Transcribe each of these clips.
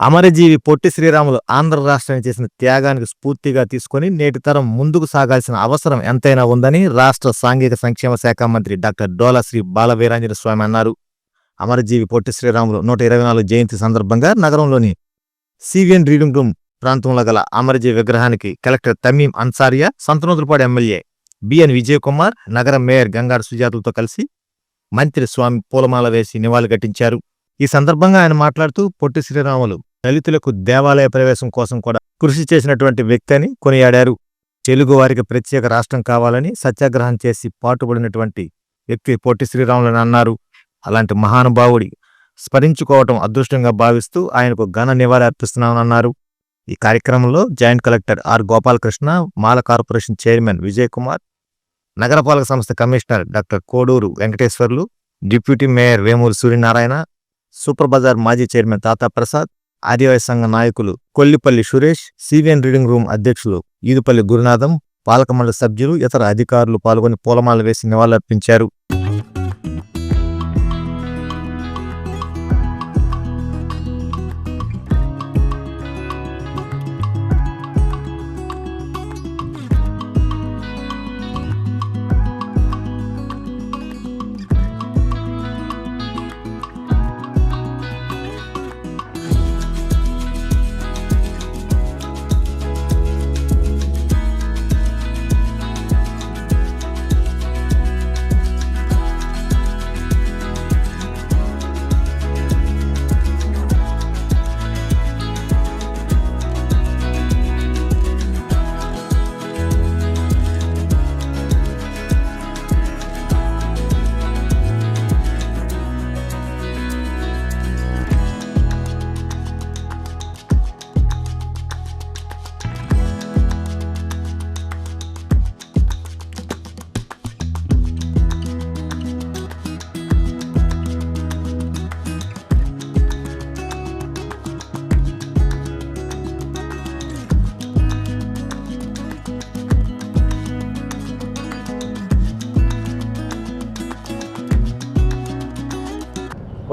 అమరజీవి పొట్టి శ్రీరాములు ఆంధ్ర రాష్ట్రానికి చేసిన త్యాగానికి స్ఫూర్తిగా తీసుకొని నేటి తరం ముందుకు సాగాల్సిన అవసరం ఎంతైనా ఉందని రాష్ట్ర సాంఘిక సంక్షేమ శాఖ మంత్రి డాక్టర్ డోలా శ్రీ బాలవీరాంజన స్వామి అన్నారు. అమరజీవి పొట్టి శ్రీరాములు నూట ఇరవై నాలుగు జయంతి సందర్భంగా నగరంలోని సివిఎన్ రీడింగ్ రూమ్ ప్రాంతంలో గల అమరజీవి విగ్రహానికి collector Tameem Ansariya Santhanuthalapadu MLA BN Vijayakumar నగర మేయర్ గంగారు సుజాతలతో కలిసి మంత్రి స్వామి పూలమాల వేసి నివాళులఘటించారు ఈ సందర్భంగా ఆయన మాట్లాడుతూ పొట్టి శ్రీరాములు దళితులకు దేవాలయ ప్రవేశం కోసం కూడా కృషి చేసినటువంటి వ్యక్తి అని కొనియాడారు. తెలుగు వారికి ప్రత్యేక రాష్ట్రం కావాలని సత్యాగ్రహం చేసి పాటుపడినటువంటి వ్యక్తి పొట్టి శ్రీరాములని అన్నారు. అలాంటి మహానుభావుడి స్మరించుకోవటం అదృష్టంగా భావిస్తూ ఆయనకు ఘన నివాళి అన్నారు. ఈ కార్యక్రమంలో joint collector R Gopalakrishna Mala corporation chairman Vijay Kumar నగరపాలక సంస్థ commissioner doctor Koduru Venkateswarlu deputy mayor Vemuru Suryanarayana super bazaar మాజీ చైర్మన్ తాతా ప్రసాద్ ఆదివాసీ సంఘ నాయకులు Kollipalli Suresh CVN reading room అధ్యక్షులు ఈదుపల్లి గురునాథం పాలకమండలి సభ్యులు ఇతర అధికారులు పాల్గొని పూలమాల వేసి నివాళులర్పించారు.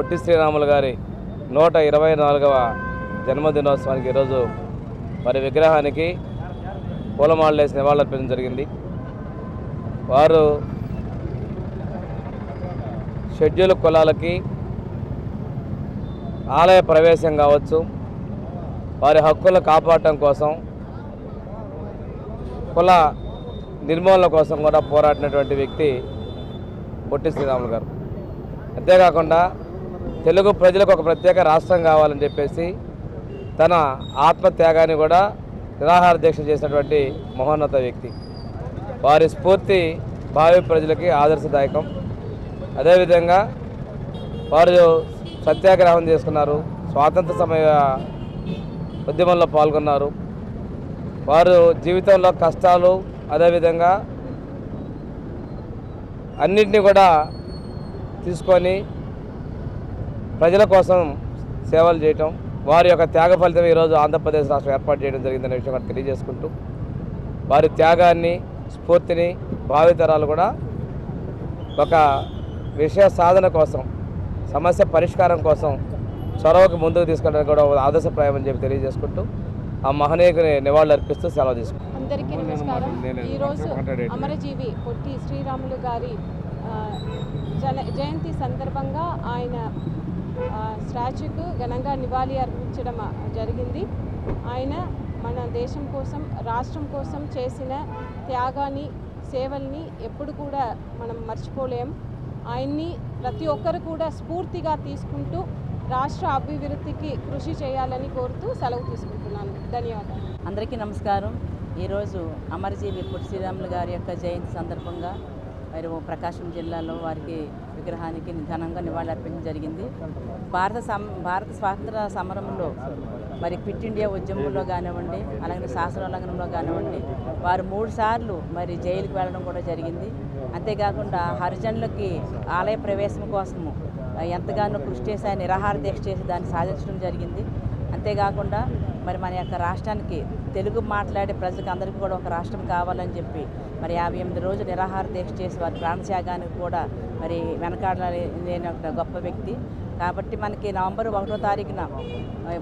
పొట్టి శ్రీరాములు గారి నూట ఇరవై నాలుగవ జన్మదినోత్సవానికి ఈరోజు వారి విగ్రహానికి పూలమాలలు వేసి నివాళులర్పించడం జరిగింది. వారు షెడ్యూల్ కులాలకి ఆలయ ప్రవేశం కావచ్చు వారి హక్కులను కాపాడటం కోసం కుల నిర్మూలన కోసం కూడా పోరాడినటువంటి వ్యక్తి పొట్టి శ్రీరాములు గారు. అంతేకాకుండా తెలుగు ప్రజలకు ఒక ప్రత్యేక రాష్ట్రం కావాలని చెప్పేసి తన ఆత్మత్యాగాన్ని కూడా నిరాహార దీక్ష చేసినటువంటి మహోన్నత వ్యక్తి. వారి స్ఫూర్తి భావి ప్రజలకి ఆదర్శదాయకం. అదేవిధంగా వారు సత్యాగ్రహం చేసుకున్నారు స్వాతంత్ర సమయ ఉద్యమంలో పాల్గొన్నారు. వారు జీవితంలో కష్టాలు అదేవిధంగా అన్నింటినీ కూడా తీసుకొని ప్రజల కోసం సేవలు చేయటం వారి యొక్క త్యాగ ఫలితం ఈరోజు ఆంధ్రప్రదేశ్ రాష్ట్రం ఏర్పాటు చేయడం జరిగిందనే విషయం కూడా తెలియజేసుకుంటూ వారి త్యాగాన్ని స్ఫూర్తిని భావితరాలు కూడా ఒక విషయ సాధన కోసం సమస్య పరిష్కారం కోసం చొరవకు ముందుకు తీసుకెళ్ళడానికి కూడా ఒక ఆదర్శప్రాయం అని చెప్పి తెలియజేసుకుంటూ ఆ మహనీయుని నివాళులు అర్పిస్తూ సెలవు తీసుకుంటాం అందరికీ నమస్కారం. ఈరోజు అమరజీవి పొట్టి శ్రీరాములు గారి జన జయంతి సందర్భంగా ఆయన స్టాచ్యూకు ఘనంగా నివాళి అర్పించడం జరిగింది. ఆయన మన దేశం కోసం రాష్ట్రం కోసం చేసిన త్యాగాన్ని సేవల్ని ఎప్పుడు కూడా మనం మర్చిపోలేం. ఆయన్ని ప్రతి ఒక్కరు కూడా స్ఫూర్తిగా తీసుకుంటూ రాష్ట్ర అభివృద్ధికి కృషి చేయాలని కోరుతూ సెలవు తీసుకుంటున్నాను. ధన్యవాదాలు. అందరికీ నమస్కారం. ఈరోజు అమరజీవి పొట్టి శ్రీరాములు గారి యొక్క జయంతి సందర్భంగా మరి ప్రకాశం జిల్లాలో వారికి విగ్రహానికి ఘనంగా నివాళులర్పించడం జరిగింది. భారత సం భారత స్వాతంత్ర సమరంలో మరి క్విట్ ఇండియా ఉద్యమంలో కానివ్వండి అలాగే శాసనోల్లంఘనంలో కానివ్వండి వారు మూడు సార్లు మరి జైలుకు వెళ్ళడం కూడా జరిగింది. అంతేకాకుండా హరిజనులకి ఆలయ ప్రవేశం కోసము ఎంతగానో కృషి చేసి ఆయన నిరాహార దీక్ష చేసి దాన్ని సాధించడం జరిగింది. అంతేకాకుండా మరి మన యొక్క రాష్ట్రానికి తెలుగు మాట్లాడే ప్రజలకు అందరికీ కూడా ఒక రాష్ట్రం కావాలని చెప్పి మరి యాభై ఎనిమిది రోజులు నిరాహార దీక్ష చేసి వారి ప్రాణత్యాగానికి కూడా మరి వెనకాడలేని ఒక గొప్ప వ్యక్తి. కాబట్టి మనకి నవంబర్ ఒకటో తారీఖున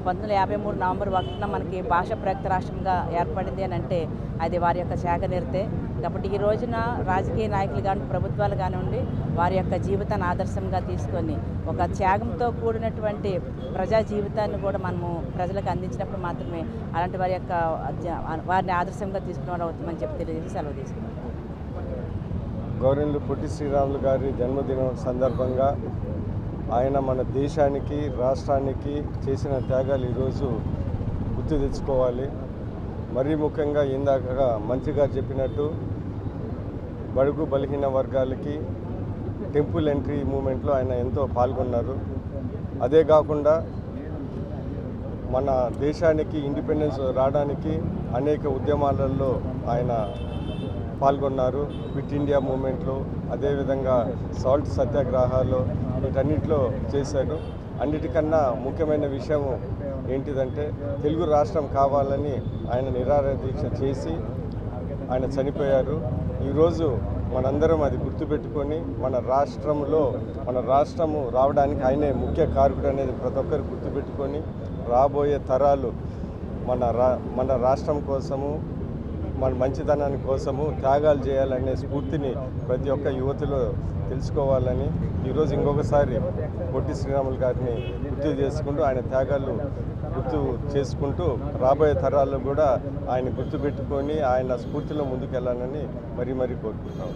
పంతొమ్మిది యాభై మూడు నవంబర్ ఒకటిన మనకి భాష ప్రయుక్త రాష్ట్రంగా ఏర్పడింది అని అంటే అది వారి యొక్క శాఖ నిరితే కాబట్టి ఈ రోజున రాజకీయ నాయకులు కానీ ప్రభుత్వాలు కానివ్వండి వారి యొక్క జీవితాన్ని ఆదర్శంగా తీసుకొని ఒక త్యాగంతో కూడినటువంటి ప్రజా జీవితాన్ని కూడా మనము ప్రజలకు అందించినప్పుడు మాత్రమే అలాంటి వారి యొక్క వారిని ఆదర్శంగా తీసుకునే వాళ్ళు అవుతామని చెప్పి తెలియజేసి సెలవు తీసుకున్నాం గౌరవులు పొట్టి శ్రీరాములు గారి జన్మదినం సందర్భంగా ఆయన మన దేశానికి రాష్ట్రానికి చేసిన త్యాగాలు ఈరోజు గుర్తు తెచ్చుకోవాలి. మరీ ముఖ్యంగా ఇందాక మంచిగా చెప్పినట్టు బడుగు బలహీన వర్గాలకి టెంపుల్ ఎంట్రీ మూమెంట్లో ఆయన ఎంతో పాల్గొన్నారు. అదే కాకుండా మన దేశానికి ఇండిపెండెన్స్ రావడానికి అనేక ఉద్యమాలలో ఆయన పాల్గొన్నారు. క్విట్ ఇండియా మూమెంట్లో అదేవిధంగా సాల్ట్ సత్యాగ్రహాలు వీటన్నిటిలో చేశారు అన్నిటికన్నా ముఖ్యమైన విషయం ఏంటిదంటే తెలుగు రాష్ట్రం కావాలని ఆయన నిరార దీక్ష చేసి ఆయన చనిపోయారు. ఈరోజు మనందరం అది గుర్తుపెట్టుకొని మన రాష్ట్రంలో మన రాష్ట్రము రావడానికి ఆయనే ముఖ్య కారకుడు అనేది ప్రతి ఒక్కరు గుర్తుపెట్టుకొని రాబోయే తరాలు మన రా మన రాష్ట్రం కోసము మన మంచితనాన్ని కోసము త్యాగాలు చేయాలనే స్ఫూర్తిని ప్రతి ఒక్క యువతిలో తెలుసుకోవాలని ఈరోజు ఇంకొకసారి పొట్టి శ్రీరాములు గారిని గుర్తు చేసుకుంటూ ఆయన త్యాగాలు గుర్తు చేసుకుంటూ రాబోయే తరాల్లో కూడా ఆయన గుర్తుపెట్టుకొని ఆయన స్ఫూర్తిలో ముందుకెళ్ళాలని మరీ మరీ కోరుకుంటాం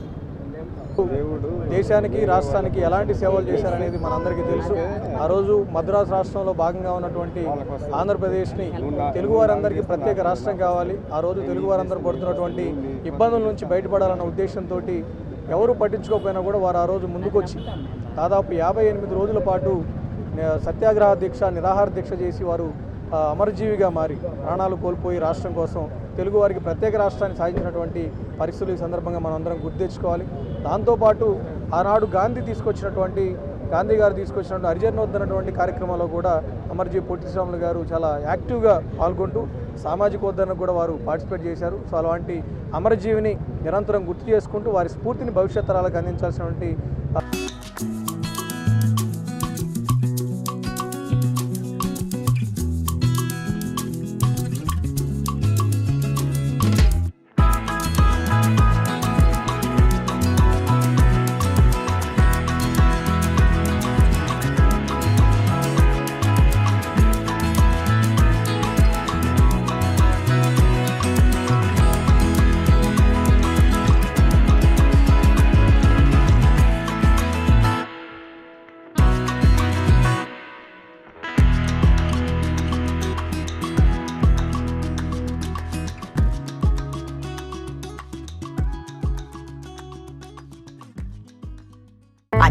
దేవుడు దేశానికి రాష్ట్రానికి ఎలాంటి సేవలు చేశారనేది మనందరికీ తెలుసు. ఆ రోజు మద్రాసు రాష్ట్రంలో భాగంగా ఉన్నటువంటి ఆంధ్రప్రదేశ్ని తెలుగు వారందరికీ ప్రత్యేక రాష్ట్రం కావాలి. ఆ రోజు తెలుగు వారందరూ పడుతున్నటువంటి ఇబ్బందుల నుంచి బయటపడాలన్న ఉద్దేశంతో ఎవరు పట్టించుకోకపోయినా కూడా వారు ఆ రోజు ముందుకొచ్చి దాదాపు యాభై ఎనిమిది రోజుల పాటు సత్యాగ్రహ దీక్ష నిరాహార దీక్ష చేసి వారు అమరజీవిగా మారి ప్రాణాలు కోల్పోయి రాష్ట్రం కోసం తెలుగు వారికి ప్రత్యేక రాష్ట్రాన్ని సాధించినటువంటి పరిస్థితులు ఈ సందర్భంగా మనం అందరం గుర్తు తెచ్చుకోవాలి. దాంతోపాటు ఆనాడు గాంధీ తీసుకొచ్చినటువంటి గాంధీ గారు తీసుకొచ్చినటువంటి హరిజనోద్ధరణటువంటి కార్యక్రమంలో కూడా అమర్జీ పొట్టి శ్రీరాములు గారు చాలా యాక్టివ్గా పాల్గొంటూ సామాజికోద్ధరణకు కూడా వారు పార్టిసిపేట్ చేశారు. సో అలాంటి అమరజీవిని నిరంతరం గుర్తు చేసుకుంటూ వారి స్ఫూర్తిని భవిష్యత్ తరాలకు అందించాల్సినటువంటి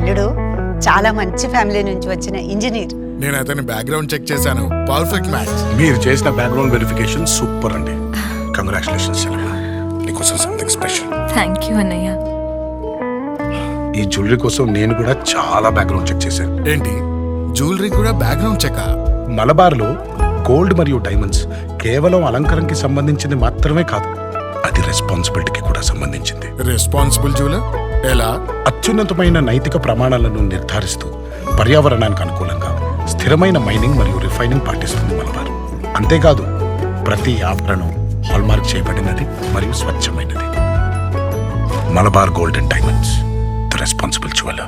అల్లుడు చాలా మంచి ఫ్యామిలీ నుంచి వచ్చిన ఇంజనీర్. నేను అతని బ్యాక్గ్రౌండ్ చెక్ చేశాను. Perfect match. మీరు చేసిన బ్యాక్గ్రౌండ్ వెరిఫికేషన్ సూపర్ అండి. కంగ్రాచులేషన్స్ నీకోసం సంథింగ్ స్పెషల్ థ్యాంక్ యూ అన్నయ్య. ఈ జ్యువెలరీ కోసం నేను కూడా చాలా బ్యాక్గ్రౌండ్ చెక్ చేశాను. ఏంటి? జ్యువెలరీ కూడా బ్యాక్గ్రౌండ్ చెక్ మలబార్లో గోల్డ్ మరియు డైమండ్స్ కేవలం అలంకరణకి సంబంధించింది మాత్రమే కాదు అది రెస్పాన్సిబిలిటీకి కూడా సంబంధించింది. రెస్పాన్సిబుల్ జ్యువెలర్ ఎలా? అత్యున్నతమైన నైతిక ప్రమాణాలను నిర్ధారిస్తూ పర్యావరణానికి అనుకూలంగా స్థిరమైన మైనింగ్ మరియు రిఫైనింగ్ పాటిస్తుంది మలబార్ అంతేకాదు ప్రతి ఆభరణం హాల్మార్క్ చేయబడినది మరియు స్వచ్ఛమైనది. Malabar gold and diamonds the responsible jeweller.